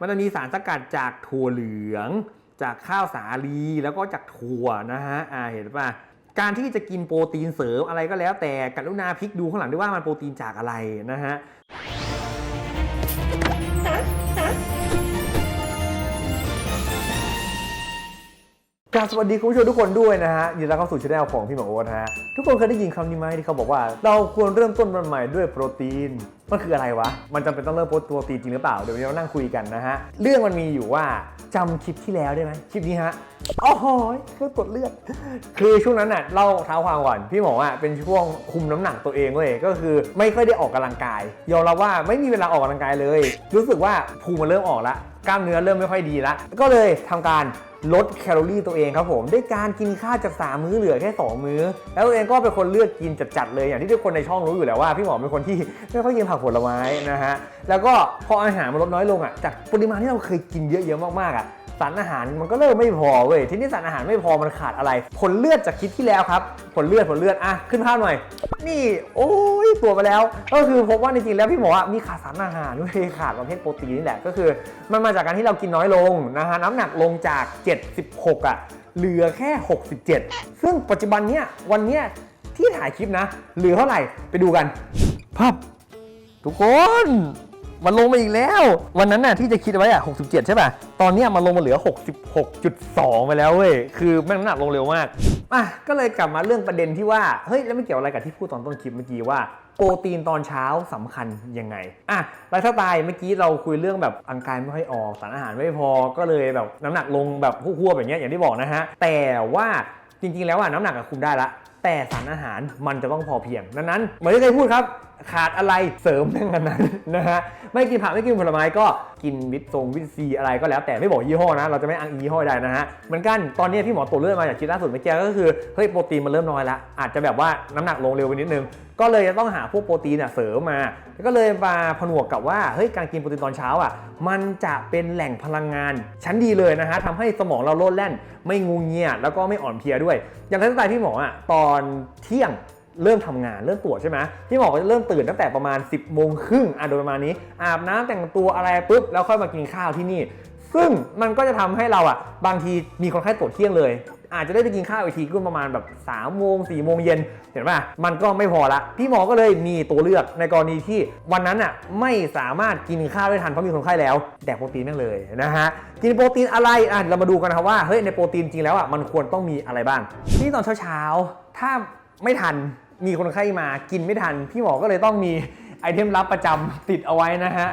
มันจะมีสารสกัดจากถั่วเหลือง จากข้าวสาลีแล้วก็จากถั่วนะฮะอ่าเห็นป่ะการที่จะกินโปรตีนเสริมอะไรก็แล้วแต่กรุณาพลิกดูข้างหลังด้วยว่ามันโปรตีนจากอะไรนะฮะ กราบสวัสดีคุณผู้ชมทุกคนด้วยนะฮะยินดีต้อนรับเข้าสู่ช่องของพี่หมอโอ๊ตนะฮะทุกคนเคยได้ยินคำนี้ไหมที่เขาบอกว่า เราควรเริ่มต้นวันใหม่ด้วยโปรตีนมันคืออะไรวะ มันจำเป็นต้องเริ่มโปรตีนจริงหรือเปล่า เดี๋ยววันนี้เรานั่งคุยกันนะฮะ เรื่องมันมีอยู่ว่าจำคลิปที่แล้วได้ไหมคลิปนี้ฮะอ๋อหอยเครื่องตรวจเลือด คือช่วงนั้นน่ะเล่าเท้าความก่อน พี่หมออะเป็นช่วงคุมน้ำหนักตัวเองเว้ยก็คือไม่ค่อยได้ออกกำลังกายยอมรับว่าไม่มีเวลาออกกำลังกายเลย รู้สึกว่าภูมิมันเริ่มออกละ กล้ามเนื้อเริ่มไม่ค่อยดีละก็เลยทำการลดแคลอรี่ตัวเองครับผม ด้วยการกินข้าวจาก3มื้อเหลือแค่ 2 มื้อ แล้วตัวเองก็เป็นคนเลือกกินจัดๆเลยอย่างที่ทุกคนในช่องรู้อยู่แล้วว่า พี่หมอเป็นคนที่ไม่ค่อยกินผักผลไม้นะฮะแล้วก็พออาหารมันลดน้อยลงอะจากปริมาณที่เราเคยกินเยอะๆมากๆอะ สารอาหารมันก็เริ่มไม่พอเว้ย ทีนี้สารอาหารไม่พอมันขาดอะไร ผลเลือดจากคลิปที่แล้วครับ ผลเลือดผลเลือดอะขึ้นภาพหน่อย นี่ โอ้ยตัวจมาแล้ว ก็คือพบว่าจริงๆแล้วพี่หมออะมีขาดสารอาหารด้วยขาดประเภทโปรตีนนี่แหละก็คือ มันมาจากการที่เรากินน้อยลงนะฮะน้ำหนักลงจาก 76 อะ เหลือแค่ 67 ซึ่งปัจจุบันเนี้ยวันเนี้ยที่ถ่ายคลิปนะเหลือเท่าไหร่ไปดูกันพับทุกคน มันลงมาอีกแล้ว วันนั้นน่ะที่จะคิดไว้อะ67 ใช่ป่ะ ตอนนี้มันลงมาเหลือ 66.2 ไปแล้วเว้ย คือแม่งน้ำหนักลงเร็วมาก อะ ก็เลยกลับมาเรื่องประเด็นที่ว่า เฮ้ย แล้วไม่เกี่ยวอะไรกับที่พูดตอนต้นคลิปเมื่อกี้ว่าโปรตีนตอนเช้าสำคัญยังไง อะไลฟ์สไตล์เมื่อกี้เราคุยเรื่องแบบอังกายไม่ค่อยออกสารอาหารไม่พอ ก็เลยแบบน้ำหนักลงแบบหัวๆแบบเนี้ยอย่างที่บอกนะฮะ แต่ว่าจริงๆ แล้วอะน้ำหนักคุมได้ละ แต่สารอาหารมันจะต้องพอเพียงดังนั้นเหมือนที่เคยพูดครับ ขาดอะไรเสริมทั้งนั้นนะฮะไม่กินผักไม่กินผลไม้ก็กินวิตซงวิตซีอะไรก็แล้วแต่ไม่บอกยี่ห้อนะ เราจะไม่อ้างยี่ห้อใดนะฮะเหมือนกันตอนนี้พี่หมอตรวจเลือดมาจากคิดล่าสุดเมื่อกี้ก็คือเฮ้ยโปรตีนมันเริ่มน้อยละอาจจะแบบว่าน้ำหนักลงเร็วไปนิดนึง ก็เลยจะต้องหาพวกโปรตีนเสริมมา แล้วก็เลยมาผนวกกับว่าเฮ้ยการกินโปรตีนตอนเช้าอะมันจะเป็นแหล่งพลังงาน ชั้นดีเลยนะฮะทำให้สมองเราโลดแล่น ไม่งูเงียแล้วก็ไม่อ่อนเพลียด้วย อย่างไลฟ์สไตล์พี่หมออะตอนเที่ยงเริ่มทำงานเริ่มตรวจใช่ไหมพี่หมอก็จะเริ่มตื่นตั้งแต่ประมาณ 10บโมงครึ่งอะโดยประมาณนี้ อาบน้ำแต่งตัวอะไรปุ๊บแล้วค่อยมากินข้าวที่นี่ ซึ่งมันก็จะทำให้เราอะบางทีมีคนไข้ตรวจเที่ยงเลย อาจจะได้ไปกินข้าวอีกทีก็ประมาณแบบ3ามโมงสี่โมงเย็นเห็นป่ะมันก็ไม่พอละพี่หมอก็เลยมีตัวเลือกในกรณีที่วันนั้นอะไม่สามารถกินข้าวได้ทันเพราะมีคนไข้แล้ว แดกโปรตีนนั่นเลยนะฮะกินโปรตีนอะไรอะเรามาดูกันนะครับว่าเฮ้ยในโปรตีนจริงแล้วอะมันควรต้องมีอะไรบ้างที่ตอนเช้าๆถ้าไม่ทันมีคนไข้มากินไม่ทัน พี่หมอก็เลยต้องมีไอเทมลับประจำติดเอาไว้นะฮะ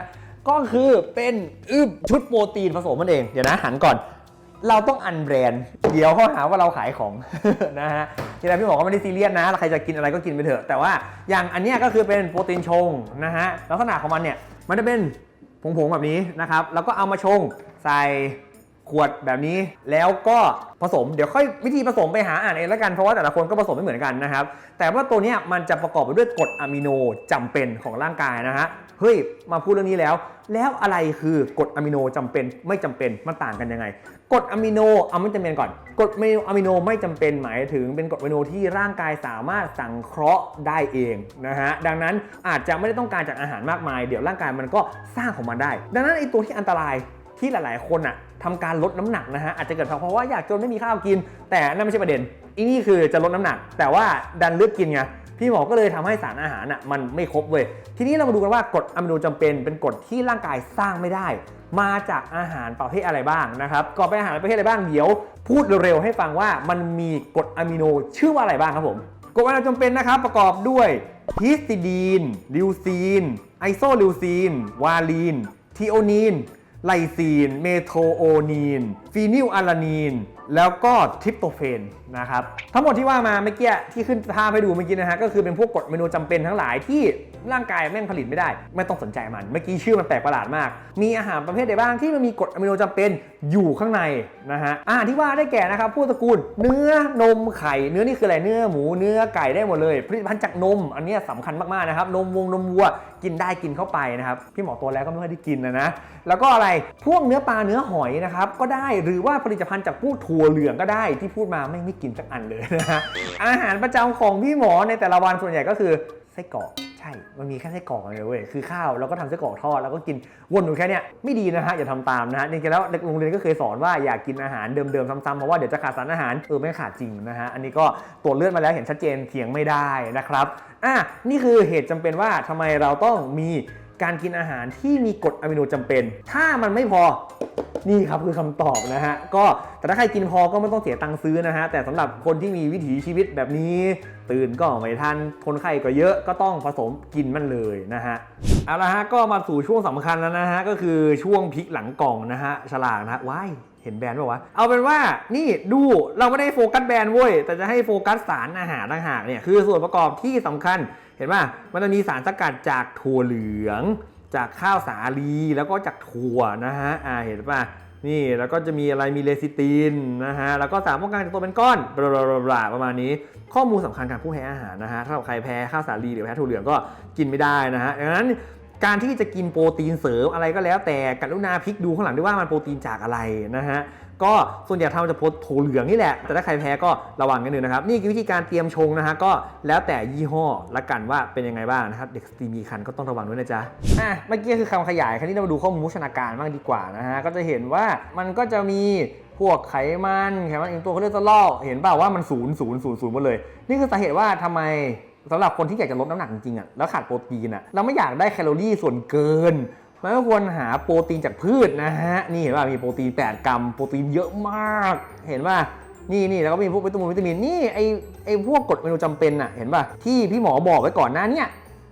ก็คือเป็นอึบชุดโปรตีนผสมมันเอง เดี๋ยวนะหันก่อน เราต้องอันแบรนด์ เดี๋ยวเขาหาว่าเราขายของนะฮะทีแรกพี่บอกว่าไม่ได้ซีเรียสนะ ใครจะกินอะไรก็กินไปเถอะ แต่ว่าอย่างอันนี้ก็คือเป็นโปรตีนชงนะฮะ ลักษณะของมันเนี่ย มันจะเป็นผงๆแบบนี้นะครับ แล้วก็เอามาชงใส่ ขวดแบบนี้แล้วก็ผสมเดี๋ยวค่อยวิธีผสมไปหาอ่านเองแล้วกันเพราะว่าแต่ละคนก็ผสมไม่เหมือนกันนะครับ แต่ว่าตัวนี้มันจะประกอบไปด้วยกรดอะมิโนจำเป็นของร่างกายนะฮะเฮ้ยมาพูดเรื่องนี้แล้ว แล้วอะไรคือกรดอะมิโนจำเป็นไม่จำเป็นมันต่างกันยังไงกรดอะมิโนเอาไม่จำเป็นก่อนกรดอะมิโนไม่จำเป็นหมายถึงเป็นกรดอะมิโนที่ร่างกายสามารถสังเคราะห์ได้เองนะฮะดังนั้นอาจจะไม่ได้ต้องการจากอาหารมากมาย เดี๋ยวร่างกายมันก็สร้างของมันได้ ดังนั้นไอตัวที่อันตราย ที่หลาย ๆ คนอะทำการลดน้ำหนักนะฮะอาจจะเกิดเพราะว่าอยากจนไม่มีข้าวกิน แต่นั่นไม่ใช่ประเด็นอีนี่คือจะลดน้ำหนัก แต่ว่าดันเลือกกินไงพี่หมอก็เลยทำให้สารอาหารอะมันไม่ครบเว้ยทีนี้เรามาดูกันว่ากรดอะมิโนจำเป็นเป็นกรดที่ร่างกายสร้างไม่ได้ มาจากอาหารประเภทอะไรบ้างนะครับก่อนไปอาหารประเภทอะไรบ้างเดี๋ยว พูดเร็วๆให้ฟังว่ามันมีกรดอะมิโนชื่อว่าอะไรบ้างครับผมกรดอะมิโนจำเป็นนะครับประกอบด้วยฮิสติดีน ลิวซีน ไอโซลิวซีน วาลีน ทีโอนีน ไลซีน เมโทโอนีน ฟีนิลอะลานีนแล้วก็ทริปโตเฟนนะครับทั้งหมดที่ว่ามาเมื่อกี้ที่ขึ้นภาพให้ดูเมื่อกี้นะฮะก็คือเป็นพวกกรดอะมิโนจำเป็นทั้งหลายที่ร่างกายแม่งผลิตไม่ได้ ไม่ต้องสนใจมัน เมื่อกี้ชื่อมันแปลกประหลาดมาก มีอาหารประเภทใดบ้างที่มันมีกรดอะมิโนจำเป็นอยู่ข้างในนะฮะอาหารที่ว่าได้แก่นะครับพวกตระกูลเนื้อนมไข่เนื้อนี่คืออะไรเนื้อหมูเนื้อไก่ได้หมดเลยผลิตภัณฑ์จากนม อันนี้ยสำคัญมากๆนะครับนมวงนมวัวกินได้กินเข้าไปนะครับพี่หมอตัวแล้วก็ไม่ค่อยได้กินนะนะแล้วก็อะไรพวกเนื้อปลาเนื้อหอยนะครับก็ได้หรือว่าผลิตภัณฑ์จากพวกถั่วเหลืองก็ได้ที่พูดมาไม่ไม่กินสักอันเลยนะฮะอาหารประจำของพี่หมอในแต่ละวันส่วนใหญ่ก็คือไส้กรอกใช่ มันมีแค่ไส้กรอกเลยเว้ย คือข้าวแล้วก็ทำไส้กรอกทอด แล้วก็กินวนอยู่แค่เนี้ยไม่ดีนะฮะ อย่าทำตามนะฮะจริงๆแล้วโรงเรียนก็เคยสอนว่าอย่ากินอาหารเดิมๆซ้ำๆเพราะว่าเดี๋ยวจะขาดสารอาหาร เออไม่ขาดจริงนะฮะ อันนี้ก็ตรวจเลือดมาแล้วเห็นชัดเจนเถียงไม่ได้นะครับ อะนี่คือเหตุจำเป็นว่าทำไมเราต้องมี การกินอาหารที่มีกรดอะมิโนจำเป็น ถ้ามันไม่พอนี่ครับคือคำตอบนะฮะก็แต่ถ้าใครกินพอก็ไม่ต้องเสียตังค์ซื้อนะฮะแต่สำหรับคนที่มีวิถีชีวิตแบบนี้ ตื่นก็ไม่ทันคนไข้ก็เยอะก็ต้องผสมกินมันเลยนะฮะเอาละฮะก็มาสู่ช่วงสำคัญแล้วนะฮะก็คือช่วงพลิกหลังกล่องนะฮะฉลากนะฮะว้ายเห็นแบรนด์ป่าวะ เอาเป็นว่านี่ดูเราไม่ได้โฟกัสแบรนด์เว้ย แต่จะให้โฟกัสสารอาหารต่างหากเนี่ย คือส่วนประกอบที่สำคัญ เห็นป่ะมันจะมีสารสกัดจากถั่วเหลือง จากข้าวสาลีแล้วก็จากถั่วนะฮะอ่าเห็นป่ะนี่แล้วก็จะมีอะไรมีเลซิตินนะฮะแล้วก็สารป้องกันจากตัวเป็นก้อนบลาบลาบลาประมาณนี้ ข้อมูลสำคัญการผู้แพ้อาหารนะฮะถ้าใครแพ้ข้าวสาลีหรือแพ้ถั่วเหลืองก็กินไม่ได้นะฮะดังนั้นการที่จะกินโปรตีนเสริมอะไรก็แล้วแต่กรุณาพลิกดูข้างหลังด้วยว่ามันโปรตีนจากอะไรนะฮะ ก็ส่วนใหญ่ทำจะโพสโถเหลืองนี่แหละ แต่ถ้าใครแพ้ก็ระวังกันหนึ่งนะครับ นี่คือวิธีการเตรียมชงนะฮะก็แล้วแต่ยี่ห้อละกันว่าเป็นยังไงบ้างนะครับ เด็กสตรีมีคันก็ต้องระวังด้วยนะจ๊ะอะเมื่อกี้คือคำขยายคราวนี้เรามาดูข้อมูลชนาการบ้างดีกว่านะฮะก็จะเห็นว่ามันก็จะมีพวกไขมันไขมันอินตัวคอเลสเตอรอลเห็นเปล่าว่ามันศูนย์ศูนย์ศูนย์ศูนย์หมดเลย นี่คือสาเหตุว่าทำไมสำหรับคนที่อยากจะลดน้ำหนักจริงๆอะแล้วขาดโปรตีนอะเราไม่อยากได้แคลอรี่ส่วนเกิน มันก็ควรหาโปรตีนจากพืชนะฮะ นี่เห็นว่ามีโปรตีน 8 กรัม โปรตีนเยอะมาก เห็นว่านี่นี่แล้วก็มีพวกวิตามินวิตามิน นี่ไอไอพวกกรดเมนูจำเป็นอะ เห็นป่ะ ที่พี่หมอบอกไว้ก่อนหน้าเนี้ย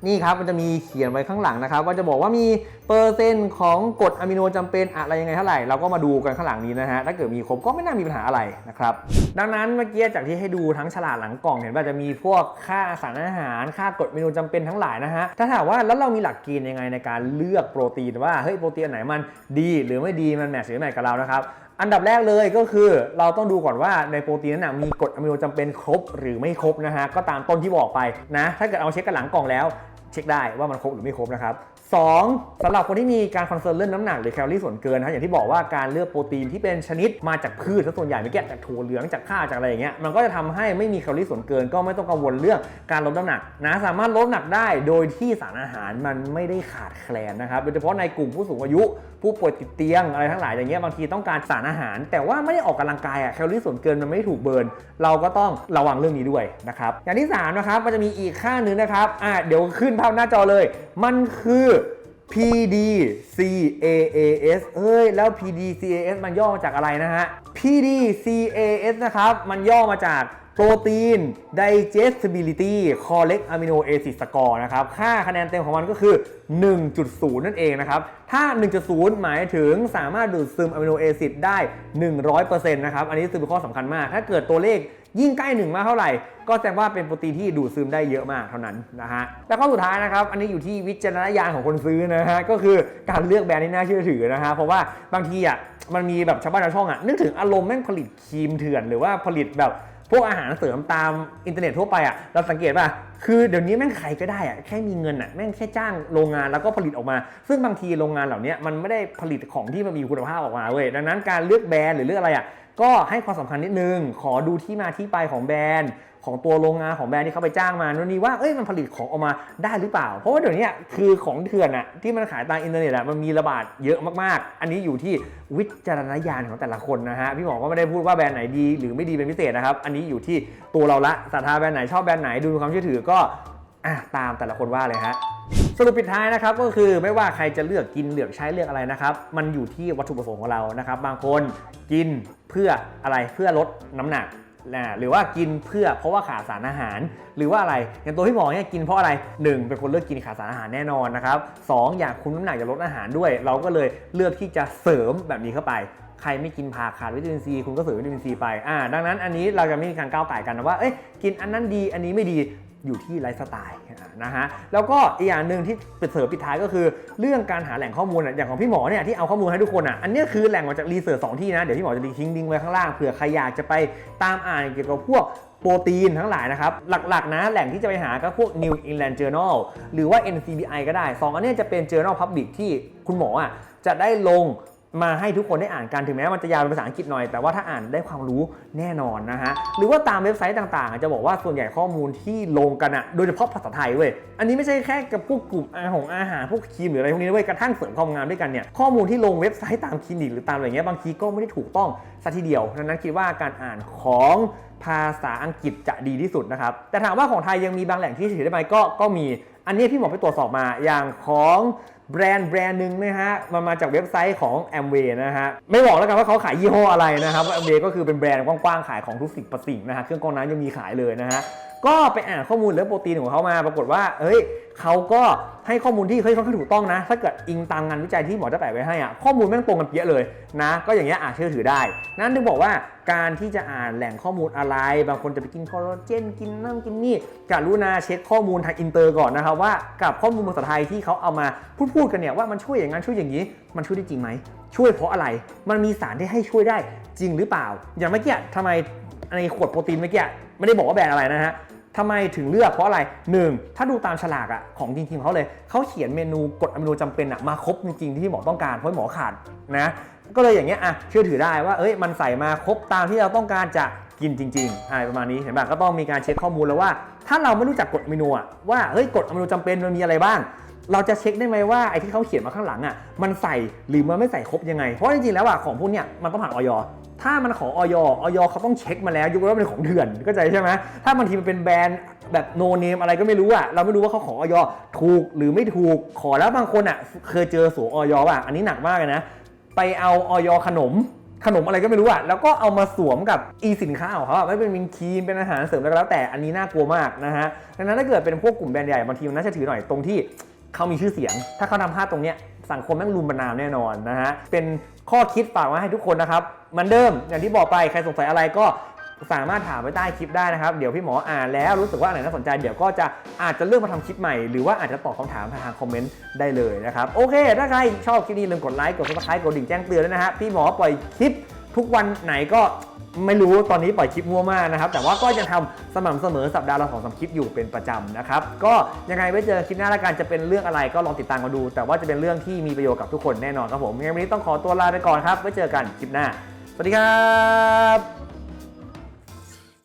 นี่ครับมันจะมีเขียนไว้ข้างหลังนะครับ ว่าจะบอกว่ามีเปอร์เซ็นต์ของกรดอะมิโนจำเป็นอะไรยังไงเท่าไหร่เราก็มาดูกันข้างหลังนี้นะฮะถ้าเกิดมีครบก็ไม่น่ามีปัญหาอะไรนะครับดังนั้นเมื่อกี้จากที่ให้ดูทั้งฉลากหลังกล่องเห็นว่าจะมีพวกค่าสารอาหารค่ากรดเมนูจำเป็นทั้งหลายนะฮะถ้าถามว่าแล้วเรามีหลักเกณฑ์ยังไงในการเลือกโปรตีนว่าเฮ้ยโปรตีนไหนมันดีหรือไม่ดีมันแมทช์หรือไม่กับเรานะครับอันดับแรกเลยก็คือเราต้องดูก่อนว่าในโปรตีนนั้นมีกรดอะมิโนจำเป็นครบหรือไม่ครบนะฮะก็ตามต้นที่บอกไปนะถ้าเกิดเอาเช็คกันหลังกล่องแล้ว เช็คได้ว่ามันครบหรือไม่ครบนะครับ 2. สำหรับคนที่มีการคอนเซิร์นเรื่องน้ำหนักหรือแคลอรี่ส่วนเกินนะอย่างที่บอกว่าการเลือกโปรตีนที่เป็นชนิดมาจากพืชซะส่วนใหญ่ไม่แก่จากถั่วเหลืองจากข้าวจากอะไรอย่างเงี้ยมันก็จะทำให้ไม่มีแคลอรี่ส่วนเกิน ก็ไม่ต้องกังวลเรื่องการลดน้ำหนักนะสามารถลดน้ำหนักได้โดยที่สารอาหารมันไม่ได้ขาดแคลนนะครับโดยเฉพาะในกลุ่มผู้สูงอายุ ผู้ป่วยติดเตียงอะไรทั้งหลายอย่างเงี้ยบางทีต้องการสารอาหาร แต่ว่าไม่ได้ออกกำลังกายอะแคลอรี่ส่วนเกินมันไม่ถูกเบิร์นเราก็ต้องระวังเรื่องนี้ด้วยนะครับอย่างที่สามนะครับมันจะมีอีกค่าหนึ่งนะครับอะเดี๋ยวขึ้นภาพหน้าจอเลย มันคือ PDCAAS เอ้ย แล้ว PDCAS มันย่อมาจากอะไรนะฮะ PDCAS นะครับ มันย่อมาจาก Protein Digestibility Collect Amino Acid Score นะครับ ค่าคะแนนเต็มของมันก็คือ 1.0 นั่นเองนะครับ ถ้า 1.0 หมายถึงสามารถดูดซึมอะมิโนแอซิดได้ 100%นะครับ อันนี้คือเป็นข้อสำคัญมาก ถ้าเกิดตัวเลข ยิ่งใกล้1มากเท่าไหร่ ก็แสดงว่าเป็นโปรตีนที่ดูดซึมได้เยอะมากเท่านั้นนะฮะแล้วก็สุดท้ายนะครับ อันนี้อยู่ที่วิจารณญาณของคนซื้อนะฮะก็คือการเลือกแบรนด์ที่น่าเชื่อถือนะฮะเพราะว่าบางทีอะมันมีแบบชาวบ้านชาวช่องอะนึกถึงอารมณ์แม่งผลิตครีมเถื่อน หรือว่าผลิตแบบพวกอาหารเสริมตามอินเทอร์เน็ตทั่วไปอะเราสังเกตป่ะคือเดี๋ยวนี้แม่งใครก็ได้อะแค่มีเงินอะแม่งแค่จ้างโรงงานแล้วก็ผลิตออกมา ซึ่งบางทีโรงงานเหล่านี้มันไม่ได้ผลิตของที่มันมีคุณภาพออกมาเว้ยดังนั้นการเลือกแบรนด์หรือเลือกอะไรอะ ก็ให้ความสำคัญนิดนึง ขอดูที่มาที่ไปของแบรนด์ ของตัวโรงงานของแบรนด์ที่เขาไปจ้างมานู่นนี่ว่าเอ้ยมันผลิตของออกมาได้หรือเปล่า เพราะว่าเดี๋ยวนี้คือของเถื่อนอะที่มันขายตามอินเทอร์เน็ตอะมันมีระบาดเยอะมากๆ อันนี้อยู่ที่วิจารณญาณของแต่ละคนนะฮะพี่หมอก็ไม่ได้พูดว่าแบรนด์ไหนดี หรือไม่ดีเป็นพิเศษนะครับอันนี้อยู่ที่ตัวเราละศรัทธาแบรนด์ไหนชอบแบรนด์ไหนดูความเชื่อถือก็อะตามแต่ละคนว่าเลยฮะ รุปปิดท้ายนะครับก็คือไม่ว่าใครจะเลือกกินเลือกใช้เลือกอะไรนะครับ มันอยู่ที่วัตถุประสงค์ของเรานะครับ บางคนกินเพื่ออะไรเพื่อลดน้ำหนักนะหรือว่ากินเพื่อเพราะว่าขาดสารอาหาร หรือว่าอะไรอย่างตัวพี่หมอเนี่ยกินเพราะอะไร 1 เป็นคนเลือกกินขาดสารอาหารแน่นอนนะครับสองอยากคุมน้ำหนักอยากลดอาหารด้วย เราก็เลยเลือกที่จะเสริมแบบนี้เข้าไป ใครไม่กินผักขาดวิตามินซีคุณก็เสริมวิตามินซีไปอ่าดังนั้นอันนี้เราจะไม่มีการก้าวไก่กันนะว่าเอ้ยกินอันนั้นดีอันนี้ไม่ดี อยู่ที่ไลฟ์สไตล์นะฮะแล้วก็อีกอย่างหนึ่งที่เป็นเสริมปิดท้ายก็คือ เรื่องการหาแหล่งข้อมูลอะอย่างของพี่หมอเนี่ยที่เอาข้อมูลให้ทุกคนอะอันนี้คือแหล่งมาจากรีเสิร์ชสองที่นะ เดี๋ยวพี่หมอจะทิ้งลิงก์ไว้ข้างล่างเผื่อใครอยากจะไปตามอ่านเกี่ยวกับพวกโปรตีนทั้งหลายนะครับ หลักๆนะแหล่งที่จะไปหาก็พวก New England Journal หรือว่า NCBI ก็ได้สองอันนี้จะเป็น Journal Public ที่คุณหมออะจะได้ลง มาให้ทุกคนได้อ่านกันถึงแม้มันจะยาวเป็นภาษาอังกฤษหน่อย แต่ว่าถ้าอ่านได้ความรู้แน่นอนนะฮะ หรือว่าตามเว็บไซต์ต่างๆ จะบอกว่าส่วนใหญ่ข้อมูลที่ลงกันอะโดยเฉพาะภาษาไทยเว้ย อันนี้ไม่ใช่แค่กับพวกกลุ่มอาหงอาหารพวกครีมหรืออะไรพวกนี้นเว้ย กระทั่งเสริมความงามด้วยกันเนี่ย ข้อมูลที่ลงเว็บไซต์ตามคลินิกหรือตามอะไรเงี้ย บางทีก็ไม่ได้ถูกต้องซะทีเดียวดังนั้นคิดว่าการอ่านของภาษาอังกฤษจะดีที่สุดนะครับ แต่ถามว่าของไทยยังมีบางแหล่งที่เฉยได้ไหมก็ ก็มี อันนี้พี่หมอไปตรวจสอบมา อย่างของ แบรนด์แบรนด์หนึ่งนะฮะมันมาจากเว็บไซต์ของ a m w a y นะฮะไม่บอกแล้วกันว่าเขาขายยี่ห้ออะไรนะครับว่า a m w a y ก็คือเป็นแบรนด์กว้างๆขายของทุกสิ่งประสิ่งนะฮะเครื่องกรองน้ำยังมีขายเลยนะฮะก็ไปอ่านข้อมูลเรื่องโปรตีนของเขามาปรากฏว่าเฮ้ย เขาก็ให้ข้อมูลที่เฮ้ยค่อนข้าถูกต้องนะ ถ้าเกิดอิงตามงานวิจัยที่หมอจะแปะไว้ให้อะข้อมูลแม่งตรงกันเปี้ยเลยนะ ก็อย่างเงี้ยอาจเชื่อถือได้ นั้นถึงบอกว่าการที่จะอ่านแหล่งข้อมูลอะไร บางคนจะไปกินคอลลาเจนกินนั่นกินนี่กรุณาเช็คข้อมูลทางอินเตอร์ก่อนนะครับว่ากับข้อมูลภาษาไทยที่เขาเอามาพูดพูดๆกันเนี่ยว่ามันช่วยอย่างนั้นช่วยอย่างนี้ มันช่วยได้จริงไหมช่วยเพราะอะไร มันมีสารที่ให้ช่วยได้จริงหรือเปล่า อย่างเมื่อกี้ทำไมในขวดโปรตีนเมื่อกี้ไม่ได้บอกว่าแบรนด์อะไรนะฮะ ทำไมถึงเลือกเพราะอะไร 1. ถ้าดูตามฉลากอะของจริงๆเขาเลย เขาเขียนเมนูกดอะมิโนจำเป็นอะมาครบจริงๆ ที่หมอต้องการเพราะหมอขาดนะก็เลยอย่างเงี้ยอะเชื่อถือได้ว่าเอ้ยมันใส่มาครบตามที่เราต้องการจะกินจริงๆอะไรประมาณนี้เห็นป่ะก็ต้องมีการเช็คข้อมูลแล้วว่า ถ้าเราไม่รู้จักกรดอะมิโนอะว่าเฮ้ยกรดอะมิโนจำเป็นมันมีอะไรบ้าง เราจะเช็คได้ไหมว่าไอ้ที่เขาเขียนมาข้างหลังอะมันใส่หรือมันไม่ใส่ครบยังไง เพราะจริงๆแล้วอะของพวกเนี้ยมันต้องผ่านออยถ้ามันของออยออยเขาต้องเช็คมาแล้วยกเว้นว่าเป็นของเถื่อนก็ใจใช่ไหมถ้าบางทีมันเป็นแบรนด์แบบโนเนมอะไรก็ไม่รู้อะเราไม่รู้ว่าเขาของออยถูกหรือไม่ถูกขอแล้วบางคนอะเคยเจอสวมออยป่ะอันนี้หนักมากเลยนะ ไปเอาออยขนมขนมอะไรก็ไม่รู้อะแล้วก็เอามาสวมกับอีสินค้าของเขาไม่เป็นมินครีม เป็นอาหารเสริมอะไรก็แล้วแต่ อันนี้น่ากลัวมากนะฮะ ดังนั้นถ้าเกิดเป็นพวกกลุ่มแบรนด์ใหญ่บางทีมันน่าจะถือหน่อยตรงที่ เขามีชื่อเสียง ถ้าเขาทำพลาดตรงเนี้ยสังคมแม่งรุมประนามแน่นอนนะฮะ เป็นข้อคิดฝากไว้ให้ทุกคนนะครับมือนเดิมอย่างที่บอกไปใครสงสัยอะไรก็สามารถถามไว้ใต้คลิปได้นะครับ เดี๋ยวพี่หมออ่านแล้วรู้สึกว่าอันไหนน่าสนใจ เดี๋ยวก็จะอาจจะเลือกมาทำคลิปใหม่ หรือว่าอาจจะตอบคำถามทางคอมเมนต์ได้เลยนะครับ โอเค ถ้าใครชอบคลิปนี้ลืมกดไลค์ กดซับสไครต์กดดิ่งแจ้งเตือนด้วยนะฮะ พี่หมอปล่อยคลิป ทุกวันไหนก็ไม่รู้ตอนนี้ปล่อยคลิปมั่วมากนะครับ แต่ว่าก็ยังทำสม่ำเสมอสัปดาห์ละสองสามคลิปอยู่เป็นประจำนะครับ ก็ยังไงไว้เจอคลิปหน้าละกันจะเป็นเรื่องอะไรก็ลองติดตามกันดู แต่ว่าจะเป็นเรื่องที่มีประโยชน์กับทุกคนแน่นอนครับผมยังไงวันนี้ต้องขอตัวลาไปก่อนครับไว้เจอกันคลิปหน้า สวัสดีครับ